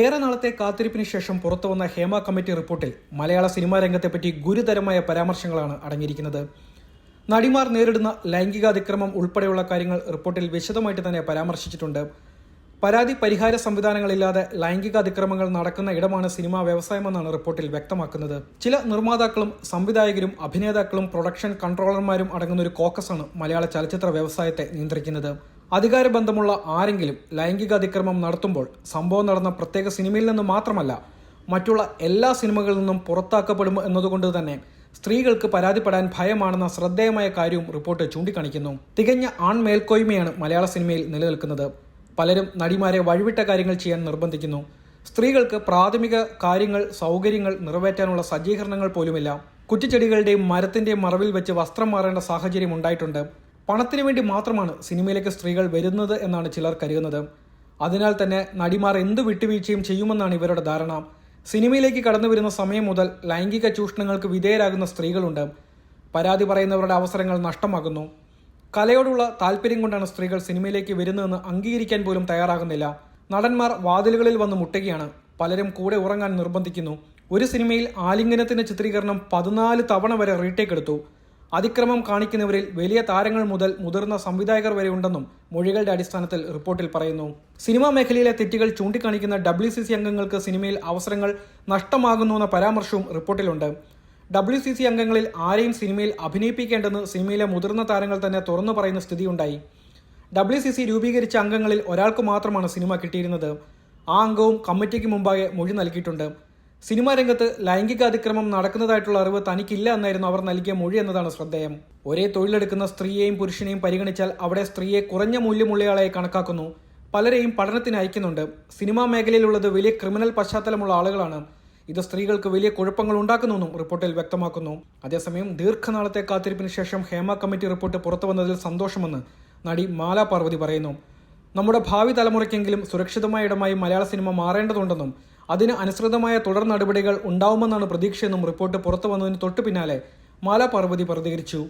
ഏറെ നാളത്തെ കാത്തിരിപ്പിന് ശേഷം പുറത്തുവന്ന ഹേമ കമ്മിറ്റി റിപ്പോർട്ടിൽ മലയാള സിനിമാ രംഗത്തെപ്പറ്റി ഗുരുതരമായ പരാമർശങ്ങളാണ് അടങ്ങിയിരിക്കുന്നത്. നടിമാർ നേരിടുന്ന ലൈംഗികാതിക്രമം ഉൾപ്പെടെയുള്ള കാര്യങ്ങൾ റിപ്പോർട്ടിൽ വിശദമായിട്ട് തന്നെ പരാമർശിച്ചിട്ടുണ്ട്. പരാതി പരിഹാര സംവിധാനങ്ങളില്ലാതെ ലൈംഗിക അതിക്രമങ്ങൾ നടക്കുന്ന ഇടമാണ് സിനിമാ വ്യവസായമെന്നാണ് റിപ്പോർട്ടിൽ വ്യക്തമാക്കുന്നത്. ചില നിർമ്മാതാക്കളും സംവിധായകരും അഭിനേതാക്കളും പ്രൊഡക്ഷൻ കൺട്രോളർമാരും അടങ്ങുന്ന ഒരു കോക്കസാണ് മലയാള ചലച്ചിത്ര വ്യവസായത്തെ നിയന്ത്രിക്കുന്നത്. അധികാരബന്ധമുള്ള ആരെങ്കിലും ലൈംഗിക അതിക്രമം നടത്തുമ്പോൾ സംഭവം നടന്ന പ്രത്യേക സിനിമയിൽ നിന്ന് മാത്രമല്ല മറ്റുള്ള എല്ലാ സിനിമകളിൽ നിന്നും പുറത്താക്കപ്പെടും എന്നതുകൊണ്ട് തന്നെ സ്ത്രീകൾക്ക് പരാതിപ്പെടാൻ ഭയമാണെന്ന ശ്രദ്ധേയമായ കാര്യവും റിപ്പോർട്ട് ചൂണ്ടിക്കാണിക്കുന്നു. തികഞ്ഞ ആൺമേൽക്കോയ്മയാണ് മലയാള സിനിമയിൽ നിലനിൽക്കുന്നത്. പലരും നടിമാരെ വഴിവിട്ട കാര്യങ്ങൾ ചെയ്യാൻ നിർബന്ധിക്കുന്നു. സ്ത്രീകൾക്ക് പ്രാഥമിക കാര്യങ്ങൾ സൗകര്യങ്ങൾ നിറവേറ്റാനുള്ള സജ്ജീകരണങ്ങൾ പോലുമില്ല. കുറ്റിച്ചെടികളുടെയും മരത്തിന്റെയും മറവിൽ വെച്ച് വസ്ത്രം മാറേണ്ട സാഹചര്യം ഉണ്ടായിട്ടുണ്ട്. പണത്തിനു വേണ്ടി മാത്രമാണ് സിനിമയിലേക്ക് സ്ത്രീകൾ വരുന്നത് എന്നാണ് ചിലർ കരുതുന്നത്. അതിനാൽ തന്നെ നടിമാർ എന്ത് വിട്ടുവീഴ്ചയും ചെയ്യുമെന്നാണ് ഇവരുടെ ധാരണ. സിനിമയിലേക്ക് കടന്നു വരുന്ന സമയം മുതൽ ലൈംഗിക ചൂഷണങ്ങൾക്ക് വിധേയരാകുന്ന സ്ത്രീകളുണ്ട്. പരാതി പറയുന്നവരുടെ അവസരങ്ങൾ നഷ്ടമാകുന്നു. കലയോടുള്ള താല്പര്യം കൊണ്ടാണ് സ്ത്രീകൾ സിനിമയിലേക്ക് വരുന്നതെന്ന് അംഗീകരിക്കാൻ പോലും തയ്യാറാകുന്നില്ല. നടന്മാർ വാതിലുകളിൽ വന്ന് മുട്ടുകയാണ്. പലരും കൂടെ ഉറങ്ങാൻ നിർബന്ധിക്കുന്നു. ഒരു സിനിമയിൽ ആലിംഗനത്തിന്റെ ചിത്രീകരണം പതിനാല് തവണ വരെ റീടേക്ക് എടുത്തു അതിക്രമം കാണിക്കുന്നവരിൽ വലിയ താരങ്ങൾ മുതൽ മുതിർന്ന സംവിധായകർ വരെ ഉണ്ടെന്നും മൊഴികളുടെ അടിസ്ഥാനത്തിൽ റിപ്പോർട്ടിൽ പറയുന്നു. സിനിമാ മേഖലയിലെ തെറ്റുകൾ ചൂണ്ടിക്കാണിക്കുന്ന ഡബ്ല്യു സി സി അംഗങ്ങൾക്ക് സിനിമയിൽ അവസരങ്ങൾ നഷ്ടമാകുന്നുവെന്ന പരാമർശവും റിപ്പോർട്ടിലുണ്ട്. ഡബ്ല്യു സി സി അംഗങ്ങളിൽ ആരെയും സിനിമയിൽ അഭിനയിപ്പിക്കേണ്ടെന്ന് സിനിമയിലെ മുതിർന്ന താരങ്ങൾ തന്നെ തുറന്നു പറയുന്ന സ്ഥിതിയുണ്ടായി. ഡബ്ല്യു സി സി രൂപീകരിച്ച അംഗങ്ങളിൽ ഒരാൾക്ക് മാത്രമാണ് സിനിമ കിട്ടിയിരുന്നത്. ആ അംഗവും കമ്മിറ്റിക്ക് മുമ്പാകെ മൊഴി നൽകിയിട്ടുണ്ട്. സിനിമാ രംഗത്ത് ലൈംഗിക അതിക്രമം നടക്കുന്നതായിട്ടുള്ള അറിവ് തനിക്കില്ല എന്നായിരുന്നു അവർ നൽകിയ മൊഴി എന്നതാണ് ശ്രദ്ധേയം. ഒരേ തൊഴിലെടുക്കുന്ന സ്ത്രീയെയും പുരുഷനെയും പരിഗണിച്ചാൽ അവിടെ സ്ത്രീയെ കുറഞ്ഞ മൂല്യമുള്ളയാളായി കണക്കാക്കുന്നു. പലരെയും പഠനത്തിന് അയക്കുന്നുണ്ട്. സിനിമാ മേഖലയിലുള്ളത് വലിയ ക്രിമിനൽ പശ്ചാത്തലമുള്ള ആളുകളാണ്. ഇത് സ്ത്രീകൾക്ക് വലിയ കുഴപ്പങ്ങൾ ഉണ്ടാക്കുന്നുവെന്നും റിപ്പോർട്ടിൽ വ്യക്തമാക്കുന്നു. അതേസമയം ദീർഘനാളത്തെ കാത്തിരിപ്പിന് ശേഷം ഹേമ കമ്മിറ്റി റിപ്പോർട്ട് പുറത്തു വന്നതിൽ സന്തോഷമെന്ന് നടി മാല പാർവതി പറയുന്നു. നമ്മുടെ ഭാവി തലമുറയ്ക്കെങ്കിലും സുരക്ഷിതമായ ഇടമായി മലയാള സിനിമ മാറേണ്ടതുണ്ടെന്നും അതിന് അനുസൃതമായ തുടർ നടപടികൾ ഉണ്ടാവുമെന്നാണ് പ്രതീക്ഷയെന്നും റിപ്പോർട്ട് പുറത്തു വന്നതിന് തൊട്ടു പിന്നാലെ മാല പാർവതി പ്രതികരിച്ചു